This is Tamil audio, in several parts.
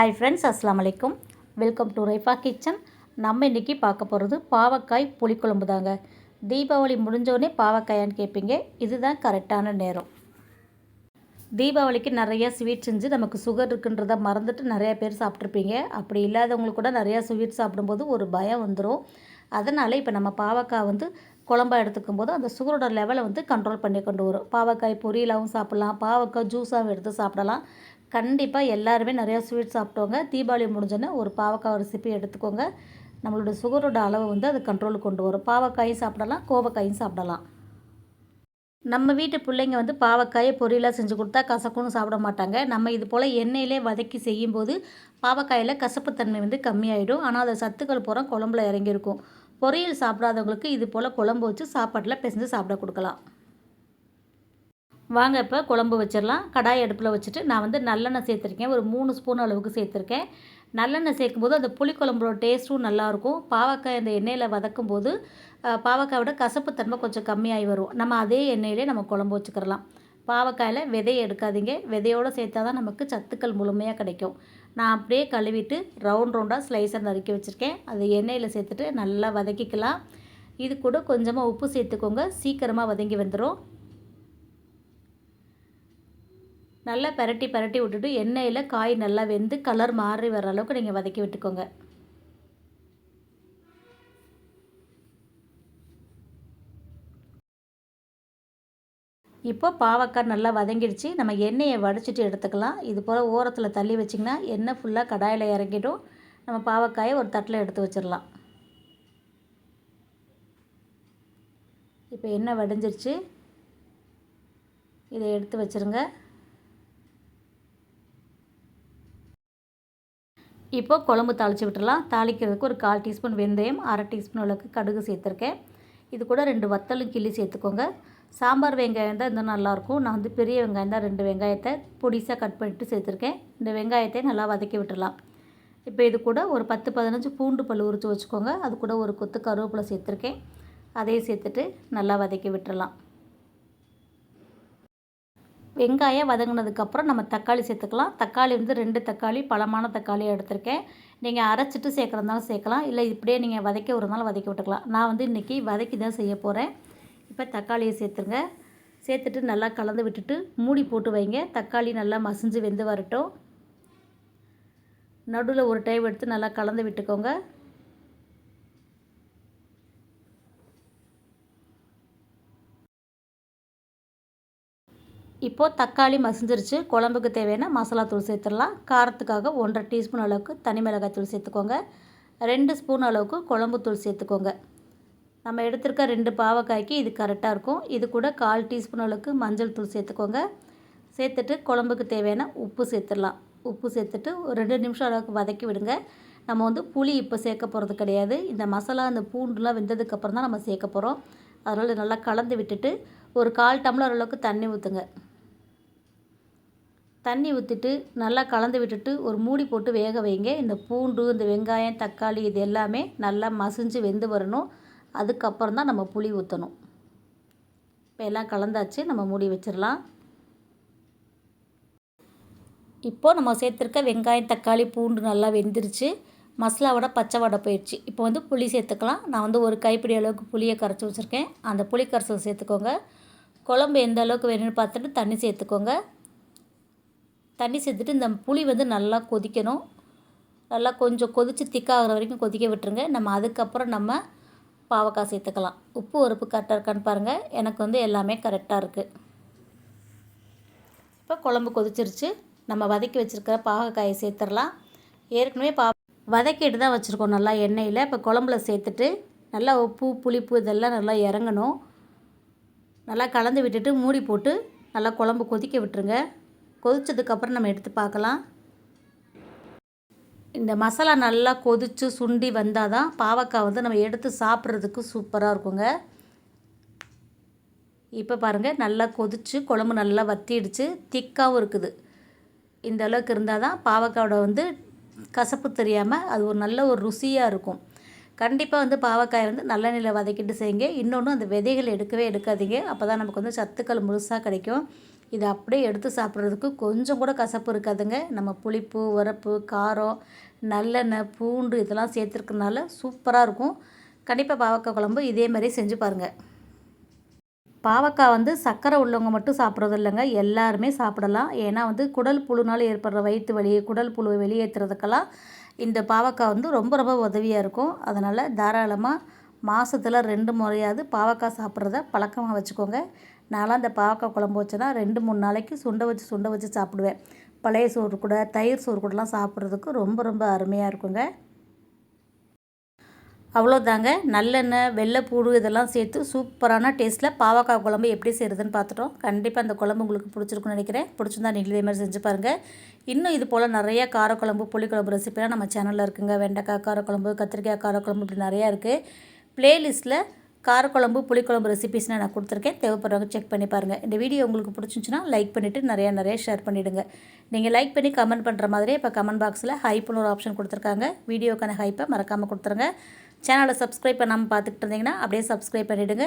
ஹாய் ஃப்ரெண்ட்ஸ் அஸ்லாம் வலைக்கும் வெல்கம் டு ரைஃபா கிச்சன் நம்ம இன்றைக்கி பார்க்க போகிறது பாவக்காய் புளிக்குழம்பு தாங்க. தீபாவளி முடிஞ்சோடனே பாவக்காயான்னு கேட்பீங்க இதுதான் கரெக்டான நேரம். தீபாவளிக்கு நிறையா ஸ்வீட் செஞ்சு நமக்கு சுகர் இருக்குன்றத மறந்துட்டு நிறையா பேர் சாப்பிட்ருப்பீங்க அப்படி இல்லாதவங்களுக்கு கூட நிறையா ஸ்வீட் சாப்பிடும்போது ஒரு பயம் வந்துடும் அதனால் இப்போ நம்ம பாவக்காய் வந்து குழம்பா எடுத்துக்கும் போது அந்த சுகரோட லெவலை வந்து கண்ட்ரோல் பண்ணி கொண்டு வரும். பாவக்காய் பொரியலாகவும் சாப்பிட்லாம். பாவக்காய் ஜூஸாகவும் எடுத்து சாப்பிடலாம். கண்டிப்பாக எல்லாருமே நிறையா ஸ்வீட் சாப்பிட்டோங்க. தீபாவளி முடிஞ்சோன்னே ஒரு பாவக்காய் ரெசிபி எடுத்துக்கோங்க. நம்மளோட சுகரோட அளவு வந்து அது கண்ட்ரோலுக்கு கொண்டு வரும். பாவக்காயும் சாப்பிடலாம் கோவக்காயும் சாப்பிடலாம். நம்ம வீட்டு பிள்ளைங்க வந்து பாவக்காயை பொரியலாக செஞ்சு கொடுத்தா கசக்குன்னு சாப்பிட மாட்டாங்க. நம்ம இது போல் எண்ணெயிலே வதக்கி செய்யும்போது பாவக்காயில் கசப்புத்தன்மை வந்து கம்மியாயிடும். ஆனால் அதை சத்துக்கள் பூரா குழம்புல இறங்கியிருக்கும். பொரியல் சாப்பிடாதவங்களுக்கு இது போல் குழம்பு வச்சு சாப்பாட்டில் பிசைஞ்சு சாப்பிட கொடுக்கலாம். வாங்க இப்போ குழம்பு வச்சிடலாம். கடாய் அடுப்பில் வச்சுட்டு நான் வந்து நல்லெண்ணெய் சேர்த்துருக்கேன். ஒரு மூணு ஸ்பூன் அளவுக்கு சேர்த்துருக்கேன். நல்லெண்ணெய் சேர்க்கும்போது அந்த புளிக்குழம்போட டேஸ்ட்டும் நல்லாயிருக்கும் பாவக்காய் அந்த எண்ணெயில் வதக்கும் போது பாவக்காயோட கசப்புத்தன்மை கொஞ்சம் கம்மியாகி வரும். நம்ம அதே எண்ணெயிலே நம்ம குழம்பு வச்சுக்கிறலாம். பாவக்காயில் விதையை எடுக்காதீங்க. விதையோடு சேர்த்தா தான் நமக்கு சத்துக்கள் முழுமையாக கிடைக்கும். நான் அப்படியே கழுவிட்டு ரவுண்ட் ரவுண்டாக ஸ்லைஸாக நறுக்கி வச்சுருக்கேன். அதை எண்ணெயில் சேர்த்துட்டு நல்லா வதக்கிக்கலாம். இது கூட கொஞ்சமாக உப்பு சேர்த்துக்கோங்க. சீக்கிரமாக வதங்கி வந்துடும் நல்லா பரட்டி பரட்டி விட்டுட்டு எண்ணெயில் காய் நல்லா வெந்து கலர் மாறி வர அளவுக்கு நீங்கள் வதக்கி விட்டுக்கோங்க. இப்போ பாவக்காய் நல்லா வதங்கிடுச்சு. நம்ம எண்ணெயை வடிச்சிட்டு எடுத்துக்கலாம். இது போல் ஓரத்தில் தள்ளி வச்சிங்கன்னா எண்ணெய் ஃபுல்லாக கடாயில் இறங்கிடும். நம்ம பாவக்காயை ஒரு தட்டில் எடுத்து வச்சிடலாம். இப்போ எண்ணெய் வடிஞ்சிருச்சு. இதை எடுத்து வச்சுருங்க. இப்போ குழம்பு தாளித்து விட்டுடலாம் தாளிக்கிறதுக்கு ஒரு கால் டீஸ்பூன் வெந்தயம் அரை டீஸ்பூன் அளவுக்கு கடுகு சேர்த்துருக்கேன். இது கூட ரெண்டு வத்தலும் கிள்ளி சேர்த்துக்கோங்க. சாம்பார் வெங்காயம் தான் இன்னும் நல்லாயிருக்கும். நான் வந்து பெரிய வெங்காயம் தான் ரெண்டு வெங்காயத்தை பொடிசாக கட் பண்ணிட்டு சேர்த்துருக்கேன். இந்த வெங்காயத்தை நல்லா வதக்கி விட்டுடலாம் இப்போ இது கூட ஒரு பத்து பதினஞ்சு பூண்டு பல் உரித்து வச்சுக்கோங்க. அது கூட ஒரு கொத்து கருவேப்பிலை சேர்த்துருக்கேன். அதையும் சேர்த்துட்டு நல்லா வதக்கி விட்டுடலாம் வெங்காயம் வதங்கினதுக்கப்புறம் நம்ம தக்காளி சேர்த்துக்கலாம். தக்காளி வந்து ரெண்டு தக்காளி பழமான தக்காளியாக எடுத்திருக்கேன். நீங்கள் அரைச்சிட்டு சேர்க்குறதுனாலும் சேர்க்கலாம். இல்லை இப்படியே நீங்கள் வதக்க விடுறதுனாலும் வதக்கி விட்டுக்கலாம். நான் வந்து இன்றைக்கி வதக்கி தான் செய்ய போகிறேன் இப்போ தக்காளியை சேர்த்துருங்க. சேர்த்துட்டு நல்லா கலந்து விட்டுட்டு மூடி போட்டு வைங்க. தக்காளி நல்லா மசிஞ்சு வெந்து வரட்டும். நடுவில் ஒரு டைம் எடுத்து நல்லா கலந்து விட்டுக்கோங்க. இப்போது தக்காளி மசிஞ்சிருச்சு. குழம்புக்கு தேவையான மசாலா தூள் சேர்த்துடலாம். காரத்துக்காக ஒன்றரை டீஸ்பூன் அளவுக்கு தனி மிளகாய் தூள் சேர்த்துக்கோங்க. ரெண்டு ஸ்பூன் அளவுக்கு குழம்பு தூள் சேர்த்துக்கோங்க. நம்ம எடுத்திருக்க ரெண்டு பாவக்காய்க்கு இது கரெக்டாக இருக்கும். இது கூட கால் டீஸ்பூன் அளவுக்கு மஞ்சள் தூள் சேர்த்துக்கோங்க. சேர்த்துட்டு குழம்புக்கு தேவையான உப்பு சேர்த்துடலாம். உப்பு சேர்த்துட்டு ஒரு ரெண்டு நிமிஷம் அளவுக்கு வதக்கி விடுங்க. நம்ம வந்து புளி இப்போ சேர்க்க போகிறது கிடையாது. இந்த மசாலா அந்த பூண்டுலாம் வெந்ததுக்கப்புறம் தான் நம்ம சேர்க்க போகிறோம் அதனால் நல்லா கலந்து விட்டுட்டு ஒரு கால் டம்ளர் அளவுக்கு தண்ணி ஊற்றுங்க தண்ணி ஊற்றிட்டு நல்லா கலந்து விட்டுட்டு ஒரு மூடி போட்டு வேக வைங்க. இந்த பூண்டு இந்த வெங்காயம் தக்காளி இது எல்லாமே நல்லா மசிஞ்சு வெந்து வரணும். அதுக்கப்புறம் தான் நம்ம புளி ஊற்றணும் இப்போ எல்லாம் கலந்தாச்சு நம்ம மூடி வச்சிடலாம். இப்போது நம்ம சேர்த்துருக்க வெங்காயம் தக்காளி பூண்டு நல்லா வெந்துருச்சு. மசாலாவோட பச்சை வடை போயிடுச்சு. இப்போ வந்து புளி சேர்த்துக்கலாம். நான் வந்து ஒரு கைப்பிடி அளவுக்கு புளியை கரைச்சி வச்சுருக்கேன். அந்த புளி கரைசல் சேர்த்துக்கோங்க. குழம்பு எந்த அளவுக்கு வேணும்னு பார்த்துட்டு தண்ணி சேர்த்துக்கோங்க. தண்ணி சேர்த்துட்டு இந்த புளி வந்து நல்லா கொதிக்கணும். நல்லா கொஞ்சம் கொதித்து திக்காகிற வரைக்கும் கொதிக்க விட்டுருங்க. நம்ம அதுக்கப்புறம் நம்ம பாவக்காய் சேர்த்துக்கலாம். உப்பு உரப்பு கரெக்டாக இருக்கான்னு பாருங்கள் எனக்கு வந்து எல்லாமே கரெக்டாக இருக்குது இப்போ குழம்பு கொதிச்சிருச்சு. நம்ம வதக்கி வச்சுருக்கிற பாவக்காயை சேர்த்துடலாம். ஏற்கனவே பா வதக்கிட்டு தான் வச்சுருக்கோம் நல்லா எண்ணெயில். இப்போ குழம்புல சேர்த்துட்டு நல்லா உப்பு புளிப்பு இதெல்லாம் நல்லா இறங்கணும். நல்லா கலந்து விட்டுட்டு மூடி போட்டு நல்லா குழம்பு கொதிக்க விட்டுருங்க. கொதித்ததுக்கப்புறம் நம்ம எடுத்து பார்க்கலாம். இந்த மசாலா நல்லா கொதித்து சுண்டி வந்தால் தான் பாவக்காய் வந்து நம்ம எடுத்து சாப்பிட்றதுக்கு சூப்பராக இருக்குங்க. இப்போ பாருங்கள் நல்லா கொதித்து குழம்பு நல்லா வத்திடுச்சு திக்காகவும் இருக்குது. இந்த அளவுக்கு இருந்தால் தான் பாவக்காயோட வந்து கசப்பு தெரியாமல் அது ஒரு நல்ல ஒரு ருசியாக இருக்கும். கண்டிப்பாக வந்து பாவக்காய் வந்து நல்லெண்ணெயில் வதக்கிட்டு செய்யுங்க. இன்னொன்று அந்த விதைகள் எடுக்கவே எடுக்காதீங்க. அப்போ தான் நமக்கு வந்து சத்துக்கள் முழுசாக கிடைக்கும். இதை அப்படியே எடுத்து சாப்பிட்றதுக்கு கொஞ்சம் கூட கசப்பு இருக்காதுங்க. நம்ம புளிப்பு உரப்பு காரம் நல்லெண்ணெய் பூண்டு இதெல்லாம் சேர்த்துருக்கனால சூப்பராக இருக்கும். கண்டிப்பாக பாவக்காய் குழம்பு இதே மாதிரி செஞ்சு பாருங்கள் பாவக்காய் வந்து சர்க்கரை உள்ளவங்க மட்டும் சாப்பிட்றது இல்லைங்க. எல்லாருமே சாப்பிடலாம். ஏன்னா வந்து குடல் புழுனால் ஏற்படுற வயிற்று வலி குடல் புழுவை வெளியேற்றுறதுக்கெல்லாம் இந்த பாவக்காய் வந்து ரொம்ப ரொம்ப உதவியாக இருக்கும். அதனால் தாராளமாக மாதத்தில் ரெண்டு முறையாவது பாவக்காய் சாப்பிட்றத பழக்கமாக வச்சுக்கோங்க. நான்லாம் இந்த பாவக்காய் குழம்பு வச்சேன்னா ரெண்டு மூணு நாளைக்கு சுண்டை வச்சு சுண்டை வச்சு சாப்பிடுவேன். பழைய சோறு கூட தயிர் சோறு கூடலாம் சாப்பிட்றதுக்கு ரொம்ப ரொம்ப அருமையாக இருக்குங்க. அவ்வளோதாங்க. நல்லெண்ணெய் வெள்ளைப்பூடு இதெல்லாம் சேர்த்து சூப்பரான டேஸ்ட்டில் பாவக்காய் குழம்பு எப்படி செய்கிறதுன்னு பார்த்துட்டோம். கண்டிப்பாக அந்த குழம்பு உங்களுக்கு பிடிச்சிருக்குன்னு நினைக்கிறேன். பிடிச்சிருந்தா நீங்களே இதே மாதிரி செஞ்சு பாருங்கள் இன்னும் இது போல் நிறைய காரக்குழம்பு புளிக்குழம்பு ரெசிபிலாம் நம்ம சேனலில் இருக்குங்க. வெண்டைக்காய் காரக்குழம்பு கத்திரிக்காய் காரக்குழம்பு இப்படி நிறையா இருக்குது ப்ளேலிஸ்ட்டில் காரக்குழம்பு புளிக்குழம்பு ரெசிபிஸ்னால் நான் கொடுத்துருக்கேன். தேவைப்படுறவங்க செக் பண்ணி பாருங்கள் இந்த வீடியோ உங்களுக்கு பிடிச்சிருந்துச்சுன்னா லைக் பண்ணிவிட்டு நிறையா நிறைய ஷேர் பண்ணிவிடுங்க நீங்கள் லைக் பண்ணி கமெண்ட் பண்ணுற மாதிரியே இப்போ கமெண்ட் பாக்ஸில் ஹைப்புன்னு ஒரு ஆப்ஷன் கொடுத்துருக்காங்க. வீடியோக்கான ஹைப்பை மறக்காமல் கொடுத்துருங்க. சேனலை சப்ஸ்கிரைப் பண்ணாமல் பார்த்துக்கிட்டு இருந்தீங்கன்னா அப்படியே சப்ஸ்கிரைப் பண்ணிவிடுங்க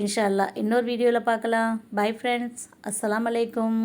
இன்ஷா அல்லா இன்னொரு வீடியோவில் பார்க்கலாம். பை ஃப்ரெண்ட்ஸ் அஸ்லாம் அலைக்கும்.